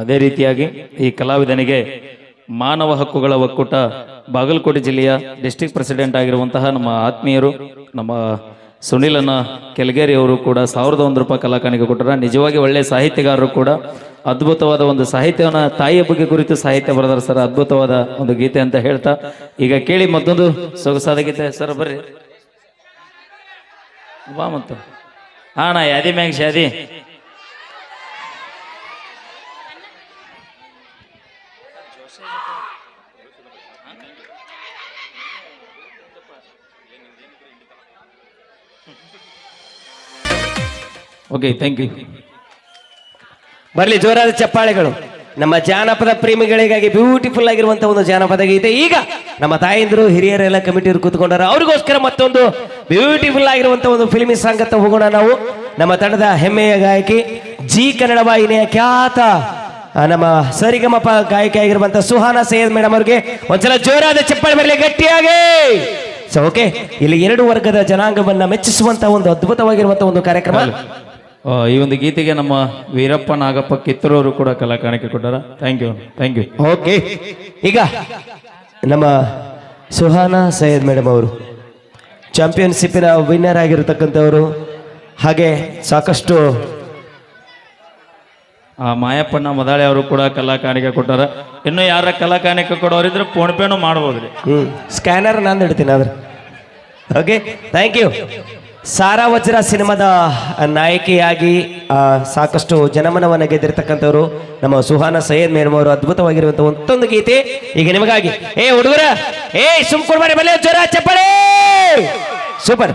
ಅದೇ ರೀತಿಯಾಗಿ ಈ ಕಲಾವಿದನಿಗೆ ಮಾನವ ಹಕ್ಕುಗಳ ಒಕ್ಕೂಟ, ಬಾಗಲಕೋಟೆ ಜಿಲ್ಲೆಯ ಡಿಸ್ಟಿಕ್ ಪ್ರೆಸಿಡೆಂಟ್ ಆಗಿರುವಂತಹ ನಮ್ಮ ಆತ್ಮೀಯರು, ನಮ್ಮ ಸುನಿಲನ ಕೆಳಗೇರಿ ಅವರು ಕೂಡ ಸಾವಿರದ ಒಂದು ರೂಪಾಯಿ ಕಲಾಕಾಣಿಕೆ ಕೊಟ್ಟರ. ನಿಜವಾಗಿ ಒಳ್ಳೆಯ ಸಾಹಿತ್ಯಗಾರರು ಕೂಡ. ಅದ್ಭುತವಾದ ಒಂದು ಸಾಹಿತ್ಯವನ್ನ ತಾಯಿಯ ಬಗ್ಗೆ ಕುರಿತು ಸಾಹಿತ್ಯ ಬರೆದಾರ ಸರ್. ಅದ್ಭುತವಾದ ಒಂದು ಗೀತೆ ಅಂತ ಹೇಳ್ತಾ. ಈಗ ಕೇಳಿ ಮತ್ತೊಂದು ಸೊಗಸಾದ ಗೀತೆ. ಸರ್, ಬರ್ರಿ. ಬಾ ಮತ್ತು ಹಾ ನಾ ಯಾದಿ ಮ್ಯಾಂಗ್ ಶಾದಿ ಓಕೆ ಥ್ಯಾಂಕ್ ಯು ಬರಲಿ, ಜೋರಾದ ಚಪ್ಪಾಳೆಗಳು. ನಮ್ಮ ಜಾನಪದ ಪ್ರೇಮಿಗಳಿಗಾಗಿ ಬ್ಯೂಟಿಫುಲ್ ಆಗಿರುವಂತಹ ಒಂದು ಜಾನಪದ ಗೀತೆ. ಈಗ ನಮ್ಮ ತಾಯಂದಿರು, ಹಿರಿಯರೆಲ್ಲ ಕಮಿಟಿಯವರು ಕೂತ್ಕೊಂಡಾರ. ಅವ್ರಿಗೋಸ್ಕರ ಮತ್ತೊಂದು ಬ್ಯೂಟಿಫುಲ್ ಆಗಿರುವಂತಹ ಒಂದು ಫಿಲ್ಮಿ ಸಂಗತ ಹೋಗೋಣ ನಾವು. ನಮ್ಮ ತಂಡದ ಹೆಮ್ಮೆಯ ಗಾಯಕಿ, ಜಿ ಕನ್ನಡ ವಾಹಿನಿಯ ಖ್ಯಾತ ನಮ್ಮ ಸರಿಗಮಪ ಗಾಯಕಿ ಆಗಿರುವಂತಹ ಸುಹಾನ ಸೈಯದ್ ಮೇಡಮ್ ಅವ್ರಿಗೆ ಒಂದ್ಸಲ ಜೋರಾದ ಚಪ್ಪಾಳೆ ಮೇಲೆ ಗಟ್ಟಿಯಾಗಿ. ಸೊ ಓಕೆ ಇಲ್ಲಿ ಎರಡು ವರ್ಗದ ಜನಾಂಗವನ್ನ ಮೆಚ್ಚಿಸುವಂತ ಒಂದು ಅದ್ಭುತವಾಗಿರುವಂತ ಒಂದು ಕಾರ್ಯಕ್ರಮ. ಆ, ಈ ಒಂದು ಗೀತೆಗೆ ನಮ್ಮ ವೀರಪ್ಪ ನಾಗಪ್ಪ ಕಿತ್ತೂರವರು ಕೂಡ ಕಲಾಕಾಣಿಕೆ ಕೊಟ್ಟಾರ. Thank you thank you okay ಈಗ ನಮ್ಮ ಸುಹಾನಾ ಸೈಯದ್ ಮೇಡಮ್ ಅವರು ಚಾಂಪಿಯನ್ಶಿಪ್ಪಿನ ವಿನ್ನರ್ ಆಗಿರತಕ್ಕಂಥವರು. ಹಾಗೆ ಸಾಕಷ್ಟು ಆ ಮಾಯಪ್ಪನ ಮದಾಳೆ ಅವರು ಕೂಡ ಕಲಾಕಾಣಿಕೆ ಕೊಟ್ಟಾರ. ಇನ್ನು ಯಾರ ಕಲಾಕಾಣಿಕೆ ಕೊಡೋರಿದ್ರೆ ಫೋನ್ ಪೇನು ಮಾಡ್ಬೋದ್ರಿ. ಹ್ಮ್. ಸ್ಕ್ಯಾನರ್ ನಾನು ಇಡ್ತೀನಿ ಆದ್ರೆ. ಓಕೆ ಥ್ಯಾಂಕ್ ಯು ಸಾರಾ ವಜ್ರ ಸಿನಿಮಾದ ನಾಯಕಿಯಾಗಿ ಆ, ಸಾಕಷ್ಟು ಜನಮನವನ್ನು ಗೆದ್ದಿರ್ತಕ್ಕಂಥವ್ರು ನಮ್ಮ ಸುಹಾನ ಸೈಯದ್ ಮೇಡಮ್ ಅವರು ಅದ್ಭುತವಾಗಿರುವಂಥ ಮತ್ತೊಂದು ಗೀತೆ. ಈಗ ನಿಮಗಾಗಿ ಏ ಹುಡುಗರ ಏ ಸುಮ್ ಕೊಡ್ಬಾರಿ ಬಲ್ಲೆ ಜ್ವರ ಚಪ್ಪಳೆ ಸೂಪರ್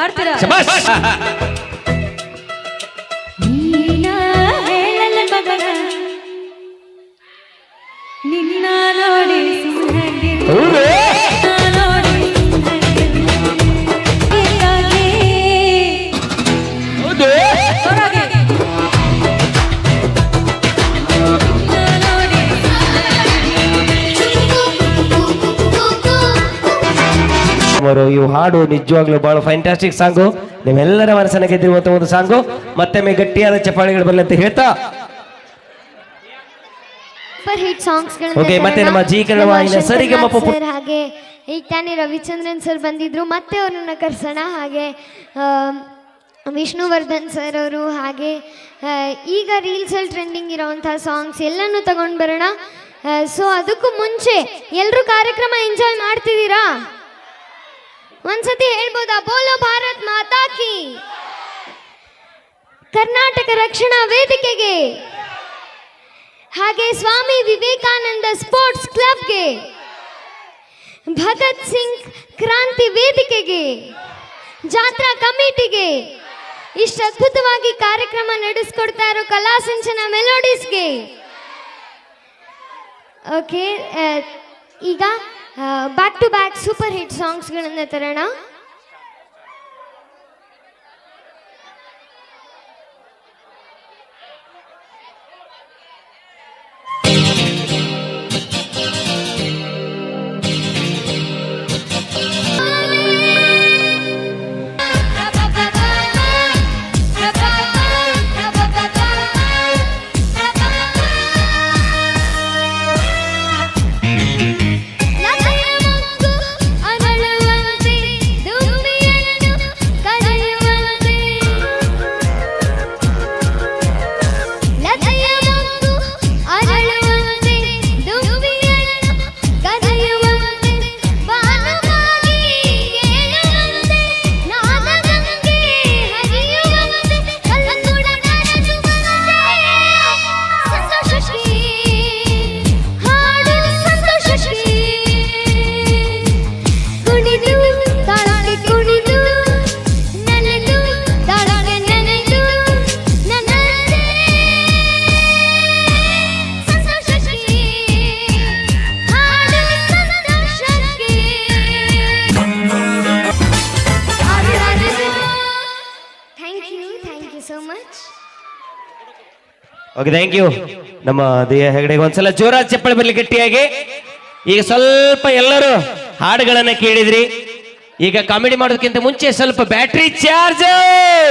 ಹಾಡ್ತೀರಾ ಶಬಾಷ್ ಅವರು ಇವು ಹಾಡು ನಿಜವಾಗ್ಲೂ ಬಹಳ ಫ್ಯಾಂಟಾಸ್ಟಿಕ್ ಸಾಂಗು ನಿಮ್ಮೆಲ್ಲರ ಮನಸ್ಸನ್ನ ಗೆದ್ದಿರುವಂತ ಒಂದು ಸಾಂಗು ಮತ್ತೊಮ್ಮೆ ಗಟ್ಟಿಯಾದ ಚಪ್ಪಾಳೆಗಳು ಬರಲಿ ಅಂತ ಹೇಳ್ತಾ. ಸೂಪರ್ ಹಿಟ್ ಸಾಂಗ್ಸ್ Okay, ಮತ್ತೆ ನಮ್ಮ ಜೀ ಕನ್ನಡ ವಾಹಿನಿಯ ಸರಿಗಮಪ ಹಾಗೆ ಈಗ ತಾನೇ ರವಿಚಂದ್ರನ್ ಸರ್ ಬಂದಿದ್ರು. ಮತ್ತೆ ಅವ್ರನ್ನ ಕರ್ಸೋಣ. ಹಾಗೆ ವಿಷ್ಣುವರ್ಧನ್ ಸರ್ ಅವರು ಹಾಗೆ ಈಗ ಈಗ ರೀಲ್ಸಲ್ಲಿ ಟ್ರೆಂಡಿಂಗ್ ಇರೋವಂಥ ಸಾಂಗ್ಸ್ ಎಲ್ಲನೂ ತಗೊಂಡ್ ಬರೋಣ. ಸೊ ಅದಕ್ಕೂ ಮುಂಚೆ ಎಲ್ಲರೂ ಕಾರ್ಯಕ್ರಮ ಎಂಜಾಯ್ ಮಾಡ್ತಿದ್ದೀರಾ? ಒಂದ್ಸತಿ ಹೇಳ್ಬೋದಾ? ಬೋಲೋ ಭಾರತ್ ಮಾತಾ ಕಿ. ಕರ್ನಾಟಕ ರಕ್ಷಣಾ ವೇದಿಕೆಗೆ. ಹಾಗೆ ಸ್ವಾಮಿ ವಿವೇಕಾನಂದ ಸ್ಪೋರ್ಟ್ಸ್ ಕ್ಲಬ್ಗೆ. ಭಗತ್ ಸಿಂಗ್ ಕ್ರಾಂತಿ ವೇದಿಕೆಗೆ. ಜಾತ್ರಾ ಕಮಿಟಿಗೆ. ಇಷ್ಟು ಅದ್ಭುತವಾಗಿ ಕಾರ್ಯಕ್ರಮ ನಡೆಸ್ಕೊಡ್ತಾ ಇರೋ ಕಲಾ ಸಿಂಚನ ಮೆಲೋಡೀಸ್ಗೆ. ಓಕೆ ಈಗ back to back super hit ಸಾಂಗ್ಸ್ಗಳನ್ನು ತರೋಣ. ಓಕೆ ಥ್ಯಾಂಕ್ ಯು ನಮ್ಮ ದೇಹ ಹೆಗಡೆಗೆ ಒಂದ್ಸಲ ಜೋರಾದ ಚಪ್ಪಳಿ ಬರಲಿ ಗಟ್ಟಿಯಾಗಿ. ಈಗ ಸ್ವಲ್ಪ ಎಲ್ಲರೂ ಹಾಡುಗಳನ್ನ ಕೇಳಿದ್ರಿ. ಈಗ ಕಾಮಿಡಿ ಮಾಡೋದಕ್ಕಿಂತ ಮುಂಚೆ ಸ್ವಲ್ಪ ಬ್ಯಾಟ್ರಿ ಚಾರ್ಜ್